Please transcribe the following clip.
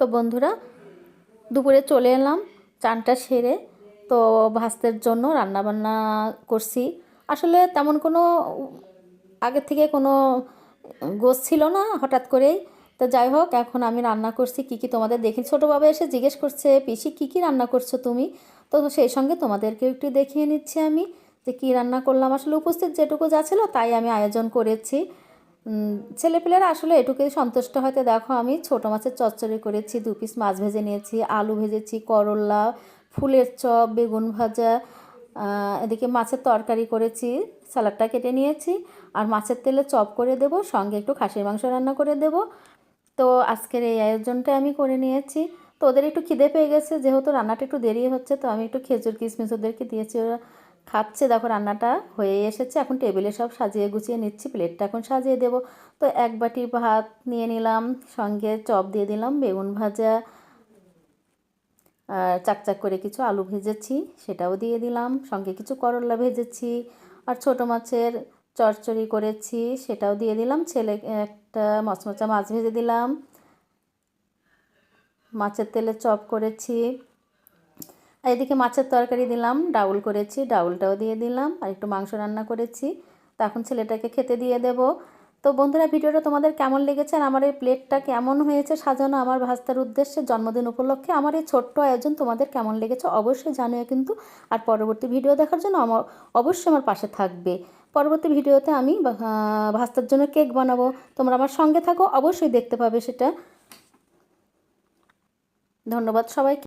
তো বন্ধুরা, দুপুরে চলে এলাম, চানটা সেরে তো ভাস্তের জন্য রান্নাবান্না করছি। আসলে তেমন কোনো আগে থেকে কোনো গোছ ছিল না হঠাৎ করেই। তো যাই হোক, এখন আমি রান্না করছি, কী কী তোমাদের দেখি ছোটোভাবে এসে জিজ্ঞেস করছে, পিসি, কী কী রান্না করছ তুমি? তো সেই সঙ্গে তোমাদেরকে একটু দেখিয়ে নিচ্ছি আমি যে কী রান্না করলাম। আসলে উপস্থিত যেটুকু যা ছিল তাই আমি আয়োজন করেছি। ছেলেপেলেরা আসলে এটুকুই সন্তুষ্ট হয়তো দেখো, আমি ছোটো মাছের চচ্চড়ি করেছি, দু পিস মাছ ভেজে নিয়েছি, আলু ভেজেছি, করলা, ফুলের চপ, বেগুন ভাজা এদিকে মাছের তরকারি করেছি স্যালাডটা কেটে নিয়েছি, আর মাছের তেলে চপ করে দেব, সঙ্গে একটু খাসির মাংস রান্না করে দেব। তো আজকের এই আয়োজনটা আমি করে নিয়েছি। তো ওদের একটু খিদে পেয়ে গেছে, যেহেতু রান্নাটা একটু দেরি হচ্ছে, তো আমি একটু খেজুর, কিশমিশ ওদেরকে দিয়েছি, ওরা খাচ্ছে, দেখো রান্নাটা হয়ে এসেছে। এখন টেবিলে সব সাজিয়ে গুছিয়ে নিচ্ছি প্লেটটা এখন সাজিয়ে দেব। তো এক বাটি ভাত নিয়ে নিলাম, সঙ্গে চপ দিয়ে দিলাম, বেগুন ভাজা, আর চাকচাক করে কিছু আলু ভেজেছি, সেটাও দিয়ে দিলাম। সঙ্গে কিছু করলা ভেজেছি, আর ছোটো মাছের চচ্চড়ি করেছি, সেটাও দিয়ে দিলাম। ছেলে একটা মচমচা মাছ ভেজে দিলাম। মাছের তেলে চপ করেছি। আর এদিকে মাছের তরকারি দিলাম, ডাউল করেছি, ডাউলটাও দিয়ে দিলাম, আর একটু মাংস রান্না করেছি। তো এখন ছেলেটাকে খেতে দিয়ে দেব। তো বন্ধুরা, ভিডিওটা তোমাদের কেমন লেগেছে আর আমার এই প্লেটটা কেমন হয়েছে সাজানো আমার ভাস্তার উদ্দেশ্যে জন্মদিন উপলক্ষে আমার এই ছোট্ট আয়োজন তোমাদের কেমন লেগেছে অবশ্যই জানিও কিন্তু। আর পরবর্তী ভিডিও দেখার জন্য আমার অবশ্যই আমার পাশে থাকবে। পরবর্তী ভিডিওতে আমি ভাস্তার জন্য কেক বানাবো। তোমরা আমার সঙ্গে থাকো, অবশ্যই দেখতে পাবে সেটা। ধন্যবাদ সবাইকে।